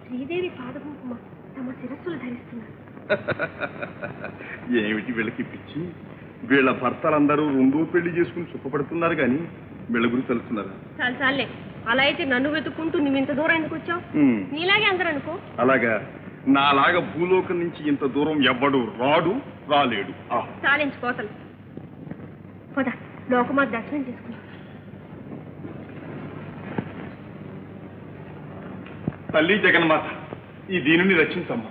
శ్రీదేవి పాదకుంకుమ తమ శిరస్సులు ధరిస్తున్నారు. ఏమిటి వీళ్ళకి పిచ్చి? వీళ్ళ భర్తలందరూ రెండో పెళ్ళి చేసుకుని సుఖపడుతున్నారు కానీ వీళ్ళ గురించి తెలుస్తున్నారా చాలు చాలే అలా అయితే నన్ను వెతుక్కుంటూ నువ్వు ఇంత దూరం ఎందుకు వచ్చావు నీలాగే అందరూ అనుకో అలాగా. నాలాగా భూలోకం నుంచి ఇంత దూరం ఎవ్వడు రాడు రాలేడు. ఆ, చాలించు కోతలు పద లోకమాత దర్శనం చేసుకున్నాం తల్లి జగన్మాత ఈ దీనిని రక్షించమ్మా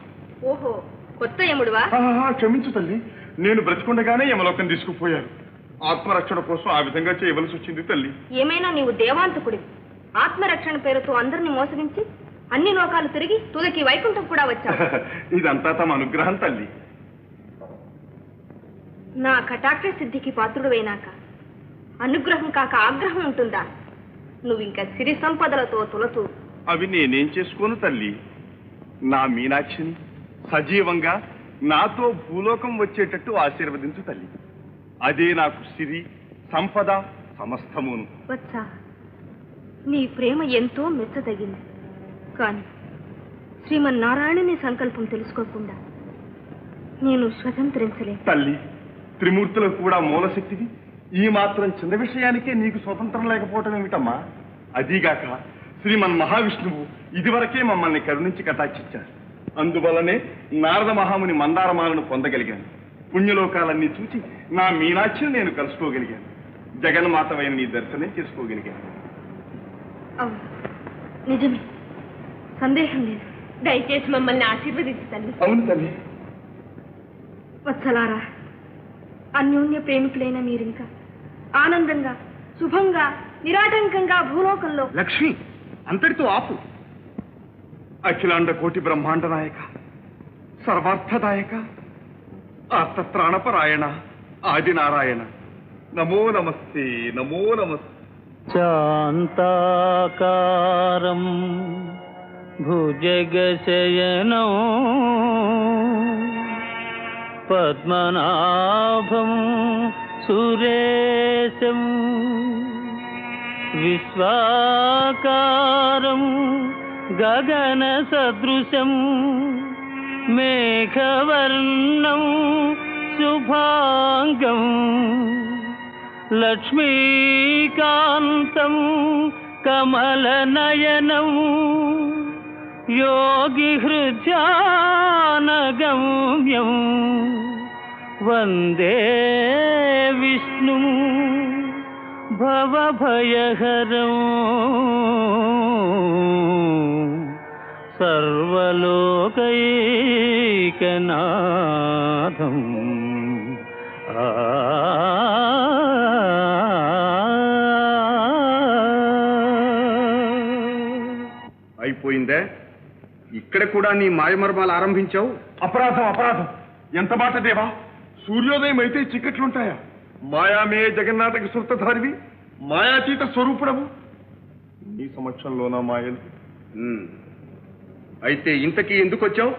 ఓహో కొత్త యముడువా? క్షమించు తల్లి నేను బ్రతికుండగానే యమలోకం తీసుకుపోయారు ఆత్మరక్షణ కోసం ఆ విధంగా చేయవలసి వచ్చింది తల్లి. ఏమైనా నీవు దేవాంతకుడివి? ఆత్మరక్షణ పేరుతో అందరిని మోసగించి అన్ని లోకాలు తిరిగి తుదకి వైకుంఠం కూడా వచ్చావు. ఇదంతా తమ అనుగ్రహం తల్లి. నా కటాక్ష సిద్ధికి పాత్రుడువైనాక అనుగ్రహం కాక ఆగ్రహం ఉంటుందా? నువ్వు ఇంకా సిరి సంపదలతో తులతూ అవి నేనేం చేసుకోను తల్లి? నా మీనాక్షిని సజీవంగా నాతో భూలోకం వచ్చేటట్టు ఆశీర్వదించు తల్లి. అదే నాకు సిరి సంపద సమస్తమును. వచ్చా నీ ప్రేమ ఎంతో మెచ్చదగింది. కానీ శ్రీమన్నారాయణుని సంకల్పం తెలుసుకోకుండా నేను స్వతంత్రించలేను. తల్లి త్రిమూర్తులకు కూడా మూలశక్తివి ఈ మాత్రం చిన్న విషయానికే నీకు స్వతంత్రం లేకపోవటం ఏమిటమ్మా? అదీగాక శ్రీమన్ మహావిష్ణువు ఇదివరకే మమ్మల్ని కరుణించి కటాక్షించారు అందువల్లనే నారద మహాముని మందారమాలను పొందగలిగాను. పుణ్యలోకాలన్నీ చూచి నా మీనాక్షిని నేను కలుసుకోగలిగాను. జగన్మాతవైన నీ దర్శనం చేసుకోగలిగాను. నిజమే. సందేహం లేదు. దయచేసి మమ్మల్ని ఆశీర్వదించు తల్లి. అవును తల్లి. వత్సలారా అన్యోన్య ప్రేమికులైన మీరింకా ఆనందంగా శుభంగా నిరాటంకంగా భూలోకంలో లక్ష్మి! అంతటితో ఆపు. అఖిలాండ కోటి బ్రహ్మాండ నాయక సర్వార్థదాయక ఆర్తత్రాణపరాయణ ఆదినారాయణ. నమో నమస్తే నమో నమస్తే. చాంతాకారం భుజగశయనం పద్మనాభం సురేశం. विश्वाकारं गगनसदृशं मेघवर्णं शुभाङ्गं लक्ष्मीकान्तं कमलनयनं योगिहृजानगम्यं वन्दे विष्णु విష్ణు భవభయహరం సర్వలోకైకనాథం అయిపోయిందే ఇక్కడ కూడా నీ మాయమర్మాలు ఆరంభించావు అపరాధం అపరాధం ఎంత మాట దేవా సూర్యోదయం అయితే చిక్కట్లుంటాయా మాయామే జగన్నాథకి సురతధారివి మాయాతీత స్వరూపుడము నీ సమక్షంలోనా మాయలు? అయితే ఇంతకీ ఎందుకు వచ్చావు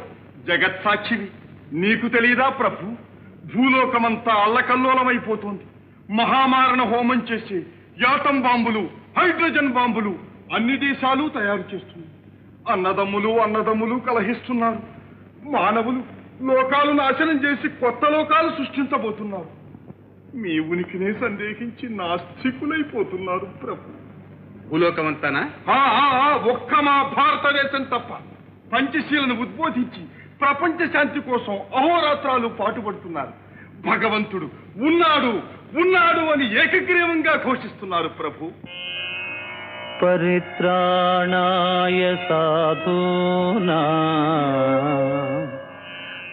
జగత్సాక్షివి నీకు తెలియదా ప్రభు? భూలోకమంతా అల్లకల్లోలమైపోతోంది. మహామారణ హోమం చేసి యాటం బాంబులు హైడ్రోజన్ బాంబులు అన్ని దేశాలు తయారు చేస్తున్నాయి. అన్నదమ్ములు అన్నదమ్ములు కలహిస్తున్నారు. మానవులు లోకాలు నాశనం చేసి కొత్త లోకాలు సృష్టించబోతున్నారు. మీ ఉనికినే సందేహించి నాస్తికులైపోతున్నారు ప్రభు. భూలోకమంతానా? ఒక్క మా భారతదేశం తప్ప పంచశీలను ఉద్బోధించి ప్రపంచ శాంతి కోసం అహోరాత్రాలు పాటుపడుతున్నారు. భగవంతుడు ఉన్నాడు ఉన్నాడు అని ఏకగ్రీవంగా ఘోషిస్తున్నారు ప్రభు. పరిత్రాణాయ సాధూనా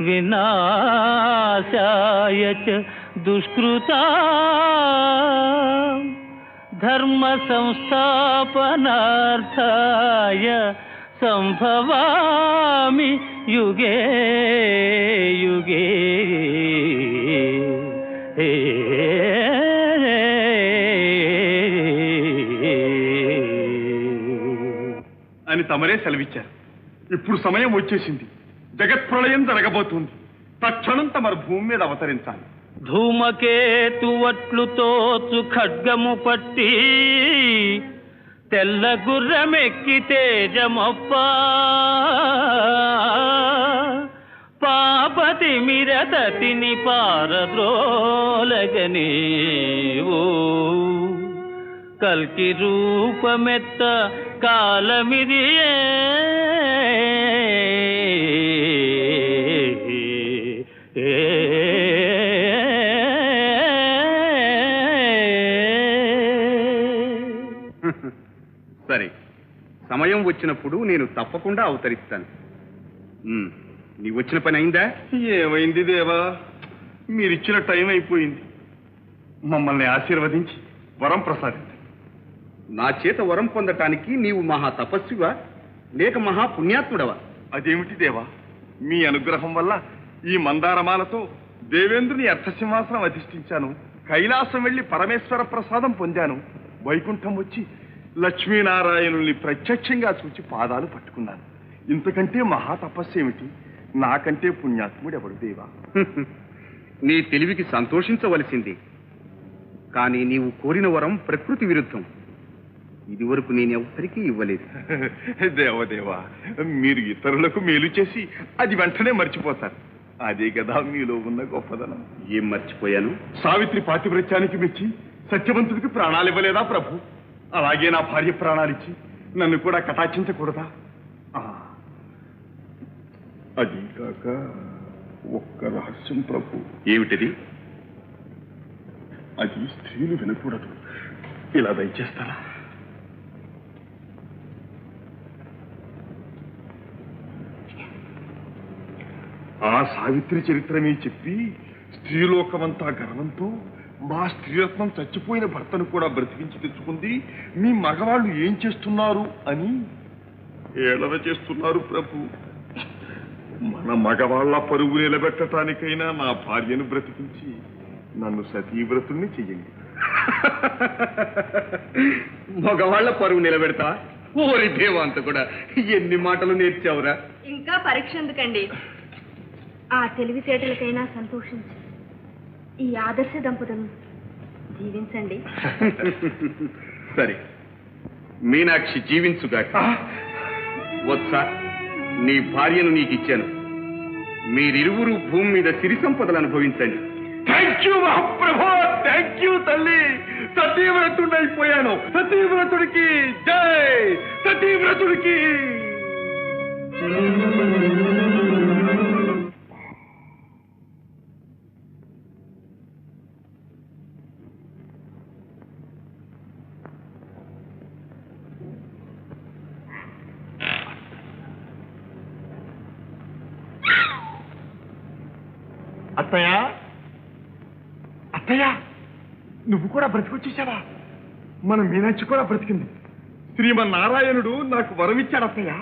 వినాశాయ చ దుష్కృత ధర్మ సంస్థాపనార్థాయ సంభవామి యుగే యుగే అని తమరే సెలవిచ్చారు. ఇప్పుడు సమయం వచ్చేసింది. జగత్ ప్రళయం జరగబోతుంది. తక్షణం తమరు భూమి మీద అవతరించాలి. ధూమకేతువట్లు తోచు ఖడ్గము పట్టి తెల్ల గుర్రమెక్కి తేజమొప్ప. పాపతి మిరదతిని పారద్రోలగని కల్కి రూపమెత్త కాలమిదియే వచ్చినప్పుడు నేను తప్పకుండా అవతరిస్తాను. నీ వచ్చిన పని అయిందా? ఏమైంది దేవా? మీరిచ్చిన టైం అయిపోయింది. మమ్మల్ని ఆశీర్వదించి వరం ప్రసాదించండి నా చేత వరం పొందటానికి నీవు మహా తపస్వివా లేక మహా పుణ్యాత్ముడవా? అదేమిటి దేవా? మీ అనుగ్రహం వల్ల ఈ మందారమాలతో దేవేంద్రుని అర్థసింహాసనం అధిష్ఠించాను. కైలాసం వెళ్ళి పరమేశ్వర ప్రసాదం పొందాను. వైకుంఠం వచ్చి లక్ష్మీనారాయణుల్ని ప్రత్యక్షంగా చూచి పాదాలు పట్టుకున్నాను. ఇంతకంటే మహా తపస్సు ఏమిటి? నాకంటే పుణ్యాత్ముడెవడు దేవా? నీ తెలివికి సంతోషించవలసింది. కానీ నీవు కోరిన వరం ప్రకృతి విరుద్ధం. ఇదివరకు నేను ఎవ్వరికీ ఇవ్వలేదు. దేవదేవా మీరు ఇతరులకు మేలు చేసి అది వెంటనే మర్చిపోతారు. అదే కదా మీలో ఉన్న గొప్పదనం. ఏం మర్చిపోయాను? సావిత్రి పాతివ్రత్యానికి మెచ్చి సత్యవంతుడికి ప్రాణాలు ఇవ్వలేదా ప్రభు? అలాగే నా భార్య ప్రాణాలిచ్చి నన్ను కూడా కటాక్షించకూడదా? ఆ, అది కాక ఒక్క రహస్యం ప్రభు. ఏమిటది? అది స్త్రీలు వినకూడదు. ఇలా దయచేస్తారా? ఆ సావిత్రి చరిత్రమే చెప్పి స్త్రీలోకమంతా గర్వంతో మా స్త్రీరత్నం చచ్చిపోయిన భర్తను కూడా బ్రతికించి తెచ్చుకుంది. మీ మగవాళ్ళు ఏం చేస్తున్నారు అని? ఏడవ చేస్తున్నారు ప్రభు. మన మగవాళ్ళ పరువు నిలబెట్టడానికైనా నా భార్యను బ్రతికించి నన్ను సతీవ్రతుణ్ణి చెయ్యండి. మగవాళ్ళ పరువు నిలబెడతా? ఓరి దేవాంత కూడా ఎన్ని మాటలు నేర్చావురా? ఇంకా పరీక్ష ఎందుకండి? ఆ తెలివితేటలకైనా సంతోషించి. ఈ ఆదర్శ దంపతులను జీవించండి. సరే. మీనాక్షి జీవించుగాక. వత్స నీ భార్యను నీకు ఇచ్చాను మీరిరువురు భూమి మీద సిరి సంపదలు అనుభవించండి. థ్యాంక్ యూ మహాప్రభు థ్యాంక్ యూ తల్లి! సతీవ్రతుడు అయిపోయాను సతీవ్రతుడికి జై! సతీవ్రతుడికి అత్తయ్య అత్తయ్య నువ్వు కూడా బ్రతికొచ్చేసావా? మన మీనాక్షి కూడా బ్రతికింది. శ్రీమన్నారాయణుడు నాకు వరమిచ్చాడు అత్తయ్య.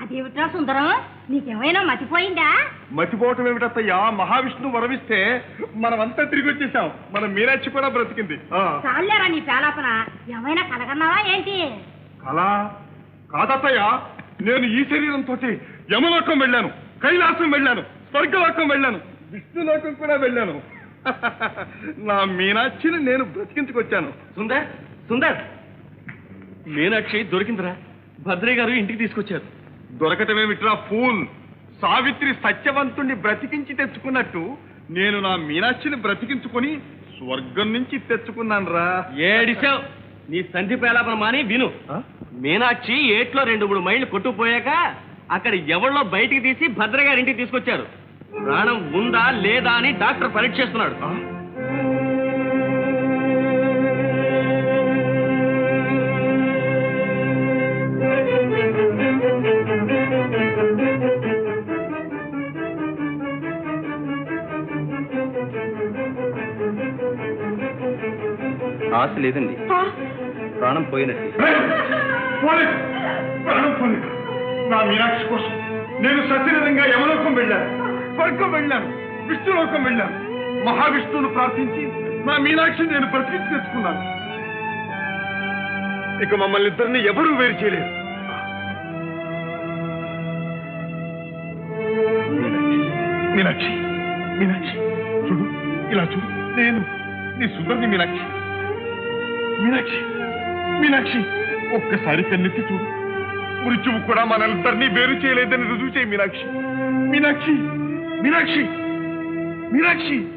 అదేమిట్రా సుందరం? నీకేమైనా మతిపోయిందా? మతిపోవటం ఏమిటత్తయ్యా మహావిష్ణువు వరమిస్తే మనమంతా తిరిగి వచ్చేసాం మన మీనాక్షి కూడా బ్రతికింది. ఆ, చాలేరా నీ పేలాపన? ఏమైనా కలగన్నావా ఏంటి? అలా కాదత్తయ్య నేను ఈ శరీరంతో యమలోకం వెళ్ళాను. కైలాసం వెళ్ళాను. స్వర్గలోకం వెళ్ళాను. విష్ణులోకం కూడా వెళ్ళాను. నా మీనాక్షిని నేను బ్రతికించుకొచ్చాను. సుందర్ సుందర్! మీనాక్షి దొరికిందిరా. భద్రయ్య గారు ఇంటికి తీసుకొచ్చారు. దొరకటమేమిట్రా ఫూల్? సావిత్రి సత్యవంతుణ్ణి బ్రతికించి తెచ్చుకున్నట్టు నేను నా మీనాక్షిని బ్రతికించుకొని స్వర్గం నుంచి తెచ్చుకున్నాను రా ఏడిసావు నీ సంధి పేలాపన మాని విను. మీనాక్షి ఏట్లో రెండు మూడు మైళ్ళు కొట్టుకుపోయాక అక్కడ ఎవళ్ళో బయటికి తీసి భద్ర గారి ఇంటికి తీసుకొచ్చారు. ప్రాణం ఉందా లేదా అని డాక్టర్ పరీక్ష చేస్తున్నాడు. ఆశ లేదండి. ప్రాణం పోయినట్టు. ప్రాణం నా మీనాక్షి కోసం నేను సశరీరంగా యమలోకం వెళ్ళాను. స్వర్గం వెళ్ళాను విష్ణులోకం వెళ్ళాను మహావిష్ణువును ప్రార్థించి నా మీనాక్షిని నేను బ్రతికించి తెచ్చుకున్నాను ఇక మమ్మల్ని ఇద్దరిని ఎవరూ వేరు చేయలేరు మీనాక్షి మీనాక్షి చూడు ఇలా చూడు నేను నీ సుందరిని మీనాక్షి మీనాక్షి మీనాక్షి ఒక్కసారి కన్నెత్తి చూడు మృత్యువు కూడా మనందరినీ వేరు చేయలేదని రుజువు చేయి మీనాక్షి మీనాక్షి मीनाक्षी मीनाक्षी